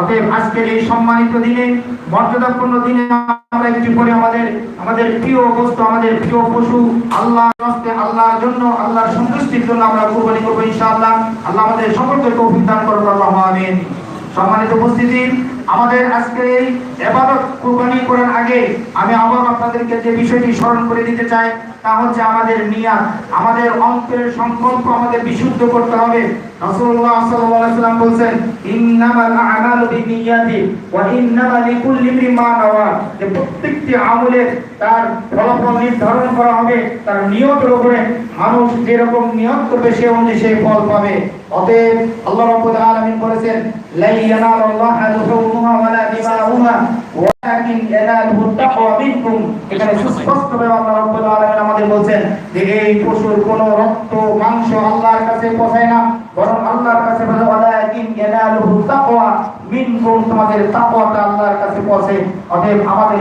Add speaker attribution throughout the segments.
Speaker 1: অতএব আজকের এই সম্মানিত দিনে, মর্যাদাপূর্ণ দিনে আমরা একটি করে আমাদের আমাদের প্রিয় বস্তু আমাদের প্রিয় পশু আল্লাহ রাস্তে, আল্লাহর জন্য, আল্লাহর সন্তুষ্টির জন্য আমরা কুরবানি করব ইনশাআল্লাহ। আল্লাহ আমাদের সকলকে তৌফিক দান করুন আল্লাহ আমিন। সম্মানিত উপস্থিতি, আমাদের আজকে এই এবাদত কুরবানি করার আগে আমি আবার আপনাদেরকে যে বিষয়টি স্মরণ করে দিতে চাই, তা হচ্ছে আমাদের নিয়াত, আমাদের অন্তরের সংকল্প আমাদের বিশুদ্ধ করতে হবে। রাসূলুল্লাহ সাল্লাল্লাহু আলাইহি ওয়াসাল্লাম বলেন ইন্নামাল আ'মালু বিনিয়াতি ওয়া ইন্নামা লিকুল্লি ইমরিন মা নাওয়া। যে প্রত্যেকটি আমলের তার ফলাফল নির্ধারণ করা হবে, তার নিয়তের উপরে মানুষ যেরকম নিয়ত করবে, সে অনুযায়ী সেই ফল পাবে। অতএব আল্লাহ রাব্বুল আলামিন বলেছেন লা ইয়ানালাল্লাহা লুহুমুহা ওয়ালা দিমাউহা। এখানে আমাদের বলছেন রক্ত, মাংস আল্লাহর কাছে পৌঁছায় না, বরং আল্লাহর কাছে ওয়ালাকিন ইয়ানালুহু তাকওয়া মিনকুম। তোমাদের আল্লাহর কাছে পৌঁছে। অতএব আমাদের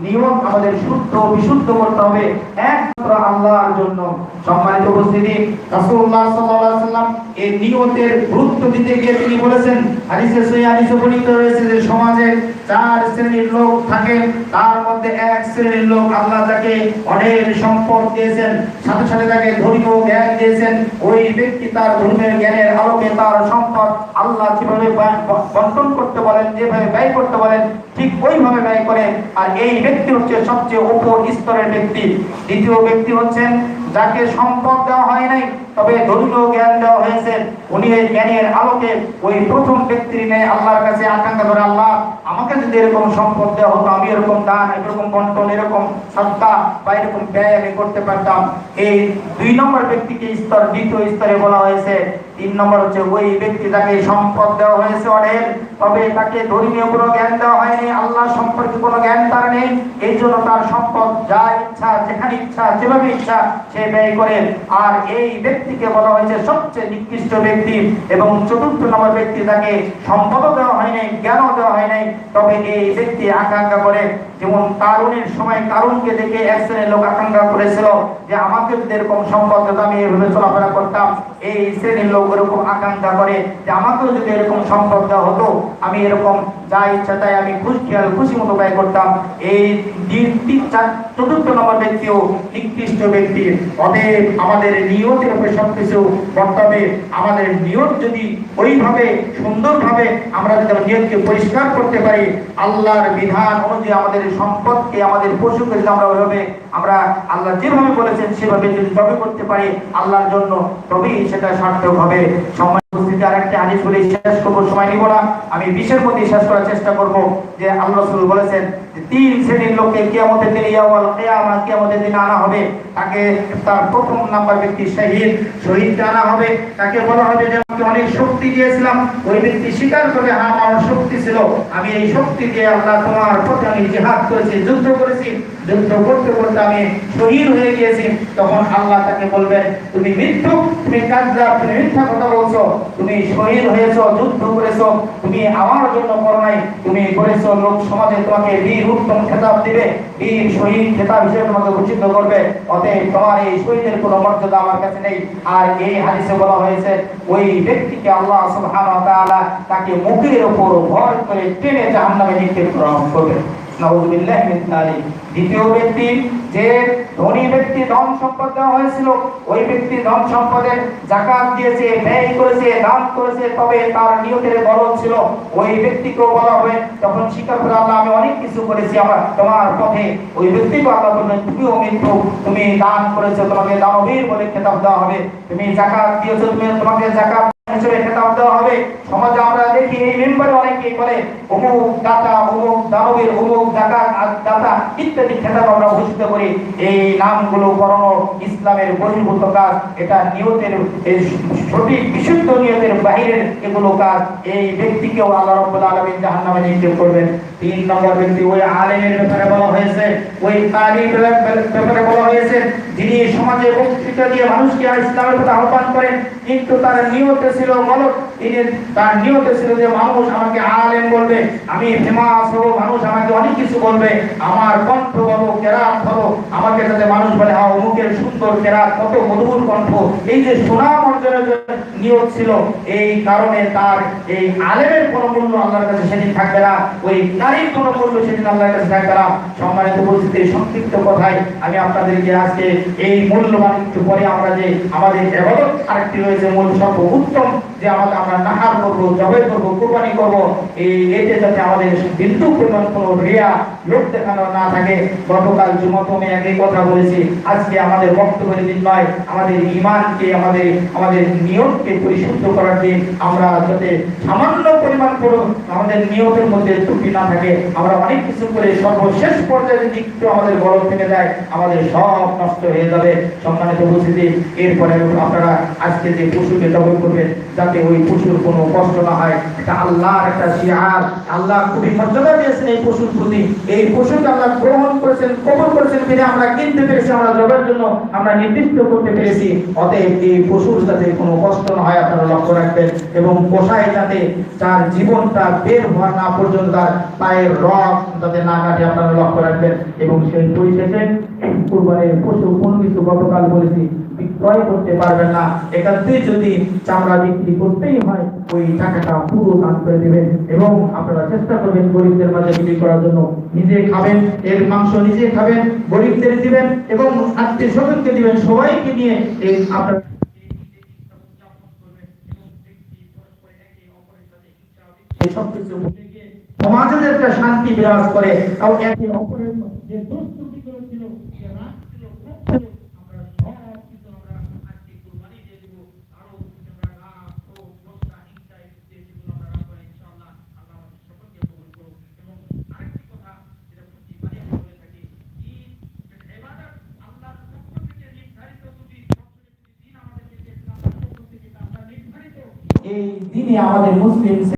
Speaker 1: নিয়ম আমাদের শুদ্ধ, বিশুদ্ধ করতে হবে। একমাত্র আল্লাহর জন্য। সম্মানিত উপস্থিতি, রাসূলুল্লাহ সাল্লাল্লাহু আলাইহি ওয়াসাল্লাম এই নিয়তের গুরুত্ব দিতে গিয়ে তিনি বলেছেন, হাদিসে সহিহ হাদিসে বর্ণিত রয়েছে যে সমাজে চার শ্রেণির লোক থাকে, তার মধ্যে এক শ্রেণির লোক আল্লাহ তাকে অনেক সম্পদ দিয়েছেন, সাথে সাথে তাকে ধর্মীয় জ্ঞান দিয়েছেন। ওই ব্যক্তি তার ধর্মের জ্ঞানের আলোকে তার সম্পদ আল্লাহ যেভাবে বা- বন্টন করতে বলেন, যেভাবে ব্যয় করতে বলেন, ঠিক ওইভাবে ব্যয় করে। আর এই ব্যক্তি হচ্ছে সবচেয়ে উপর স্তরের ব্যক্তি। দ্বিতীয় ব্যক্তি হচ্ছেন যাকে সম্পদ দেওয়া হয় নাই, তবে ধর্মীয় জ্ঞান দেওয়া হয়েছে। উনি এই জ্ঞানের আলোকে ওই প্রথম ব্যক্তির নেই আল্লাহর কাছে আকাঙ্ক্ষা করে আল্লাহ, আমাকে যদি এরকম সম্পদ দেওয়া হতো, আমি এরকম দান, এরকম বন্টন, এরকম সত্তা বা এরকম ব্যয় আমি করতে পারতাম। এই দুই নম্বর ব্যক্তিকে স্তর, দ্বিতীয় স্তরে বলা হয়েছে তিন নম্বর হচ্ছে, ওই ব্যক্তি তাকে সম্পদ দেওয়া হয়েছে অনেক, তবে তাকে ধর্মীয় কোনো জ্ঞান দেওয়া হয়নি, আল্লাহ সম্পর্কে কোনো জ্ঞান তার নেই, এই জন্য তার সম্পদ যা ইচ্ছা, যেখানে ইচ্ছা, যেভাবে ইচ্ছা, সে ব্যয় করে। আর এই ব্যক্তিকে বলা হয়েছে সবচেয়ে নিকৃষ্ট ব্যক্তি এবং চতুর্থ নম্বর ব্যক্তি তাকে সম্পদও দেওয়া হয় নাই জ্ঞানও দেওয়া হয় নাই তবে এই ব্যক্তি আকাঙ্ক্ষা করে, যেমন তারুণের সময় তারুণকে দেখে এক শ্রেণির লোক আকাঙ্ক্ষা করেছিল যে, আমাকে যদি এরকম সম্পদ আমি এভাবে চলাফেরা করতাম। এই শ্রেণির লোক এরকম আকাঙ্ক্ষা করে যে আমাকেও যদি এরকম সম্পদ দেওয়া হতো আমি এরকম যা ইচ্ছা তাই আমি খুশি খেয়াল খুশি মতো ব্যয় করতাম। এই তিন- তিন চার- চতুর্থ নম্বর ব্যক্তিও নিকৃষ্ট ব্যক্তি। অতএব আমাদের নিয়তের উপরে সবকিছু করতে হবে। আমাদের নিয়ত যদি ওইভাবে, সুন্দরভাবে আমরা যদি নিয়তকে পরিষ্কার করতে পারি, আল্লাহর বিধান অনুযায়ী আমাদের সম্পদকে, আমাদের পশুকে যদি আমরা ওইভাবে, আমরা আল্লাহ যেভাবে বলেছেন সেভাবে যদি জবে করতে পারি, আল্লাহর জন্য তবেই সেটা সার্থক হবে। সময় উপস্থিতি আরেকটি হাদিস বলে শেষ করব, সময় নিব না। আমি বিশের প্রতি শেষ করার চেষ্টা করব যে আল্লাহ শুরু বলেছেন তিন শ্রেণির লোককে কিয়ামতের দিনে ইয়াওয়াল কিয়ামা, কিয়ামতের দিনে আনা হবে। তাকে তার প্রথম নাম্বার ব্যক্তি শহীদ, শহীদকে আনা হবে। তাকে বলা হবে যে আমাকে অনেক শক্তি দিয়েছিলাম, ওই ব্যক্তি স্বীকার করে হ্যাঁ আমার শক্তি ছিল। আমি এই শক্তি দিয়ে আল্লাহ তোমার পথে আমি জিহাদ করেছি, যুদ্ধ করেছি। যুদ্ধ করতে করতে আমি শহীদ হয়ে গিয়েছি। তখন আল্লাহ তাকে বলবেন, তুমি মৃত্যু তুমি কাজরা তুমি মিথ্যা কথা বলছো, তুমি শহীদ হয়েছো, যুদ্ধ করেছ, তুমি আমার জন্য করো নাই, তুমি করেছ লোক সমাজে তোমাকে বীর উত্তম খেতাব দিবে শহীদ খেতাব হিসেবে তোমাকে করবে। অতএব তোমার এই শহীদের কোনো মর্যাদা আমার কাছে নেই। আর এই হাদিসে বলা হয়েছে, ওই ব্যক্তিকে আল্লাহ সুবহানাহু ওয়া তাআলা তাকে মুখের উপর ভর করে টেনে জাহান্নামে নিক্ষেপ করা তখন আমি অনেক কিছু করেছি তোমার পথে ওই ব্যক্তিকে তুমিও মৃত্যু তুমি দান করেছ, তোমাকে দানবীর বলে খেতাব দেওয়া হবে, তুমি জাকাত দিয়েছ, তুমি তোমাকে জাকাত খেতাব দেওয়া হবে। সমাজে আমরা দেখি এই মেম্বারে অনেকেই বলে দাতা দাতা ইত্যাদি খেতাব আমরা করি। এই নামগুলো ইসলামের বহির্ভূত কাজ, এটা নিয়তের সঠিক, বিশুদ্ধ নিয়তের বাহিরের এগুলো কাজ। এই ব্যক্তিকেও আল্লাহ রাব্বুল আলামিন জাহান্নামে নিক্ষেপ করবেন। তিন নম্বর ব্যক্তি, ওই আলেমের ব্যাপারে বলা হয়েছে, ওই তালিমের ব্যাপারে বলা হয়েছে, যিনি সমাজে বক্তৃতা দিয়ে মানুষকে ইসলামের প্রতি আহ্বান করেন, কিন্তু তার নিয়ত ছিল গলত তিনি তার নিয়তে ছিল যে, মানুষ আমাকে আলেম বলবে, আমি ফেমাস হব, মানুষ আমাকে অনেক কিছু বলবে, আমার কণ্ঠ বলো, কেরাত হলো আমাকে যাতে মানুষ বলে হা অমুকের সুন্দর কেরাত, কত মধুর কণ্ঠ। এই যে সুনাম জন্য ছিল, এই কারণে তার এই আলেমের কোনো মূল্য আল্লাহর কাছে সেদিন থাকবে না। ওই নারীর কোনো মূল্য সেদিন আল্লাহর কাছে থাকবে না। সম্মানিত পরিস্থিতির সংক্ষিপ্ত কথায় আমি আপনাদেরকে আজকে এই মূল্যবান একটু পরে আমরা যে আমাদের এবাদত আরেকটি রয়েছে, মূল সর্ব উত্তম যে আমাদের আমরা নাহার করব, জবাই করব, কোরবানি করব। এই এতে যাতে আমাদের বিন্দু পরিমাণ কোনো রিয়া লোক দেখানো না থাকে, গতকাল জুমতমে একই কথা বলেছি, আজকে আমাদের বক্তব্যের দিন নয়, আমাদের ইমানকে আমাদের আমাদের নিয়তকে পরিশুদ্ধ করার দিন, আমরা যাতে সামান্য পরিমাণ করে আমাদের নিয়তের মধ্যে ত্রুটি না থাকে, আমরা অনেক কিছু করে সর্বশেষ পর্যায়ে যদি একটু আমাদের গরম থেকে যায়, আমাদের সব নষ্ট হয়ে যাবে। সম্মানিত উপস্থিতি, এরপরে আপনারা আজকে যে পশুকে জবর করবেন যাতে ওই পশুর কোনো কষ্ট না হয়। এটা আল্লাহর একটা শিয়ার। আল্লাহ খুবই মর্যাদা দিয়েছেন এই পশুর প্রতি। এই পশুকে আল্লাহ গ্রহণ করেছেন কবর করেছেন ফিরে। আমরা কিনতে পেরেছি, আমরা জবের জন্য আমরা নির্দিষ্ট করতে পেরেছি। অতএব এই পশুর যাতে কোনো কষ্ট না হয়, আপনারা লক্ষ্য রাখবেন। এবং পোষায় যাতে তার জীবনটা বের হওয়া না পর্যন্ত তার পায়ের রক যাতে না কাটে, আপনারা লক্ষ্য রাখবেন। এবং সেই পরিশেষে কুরবানির পশু কোনো কিছু গতকাল বলেছি বিক্রয় করতে পারবেন না। একান্তই যদি চামড়া বিক্রি করতেই হয়, ওই টাকাটা পুরো দান করে দেবেন এবং আপনারা চেষ্টা করবেন গরিবদের মাঝে বিক্রি করার জন্য। নিজে খাবেন, এর মাংস নিজে খাবেন, গরিবদের দিবেন এবং আত্মীয় স্বজনকে দিবেন, সবাইকে নিয়ে এই আপনার এই সব ভুলে গিয়ে সমাজে যে একটা শান্তি বিরাজ করে। এবং একে অপরের যে দোষ ত্রুটিগুলো ছিল যে রাগ ছিল ক্ষোভ ছিল, আমরা সব কিছু আমরা আজকে কুরবানি দিয়ে দিব আরও আমরা রাগ ক্ষোভ দোষটা হিংসা এই যেগুলো আমরা রাখব না, ইনশাআল্লাহ আল্লাহ আমাদের সকলকে কবুল করুন এবং আরেকটি কথা যেটা প্রতিবারই আমরা বলে থাকি ঈদ ইবাদত আল্লাহর পক্ষ থেকে নির্ধারিত যদি দিন আমাদেরকে দিয়েছেন আল্লাহর পক্ষ থেকে তা আমরা নির্ধারিত এই দিনে আমাদের মুসলিম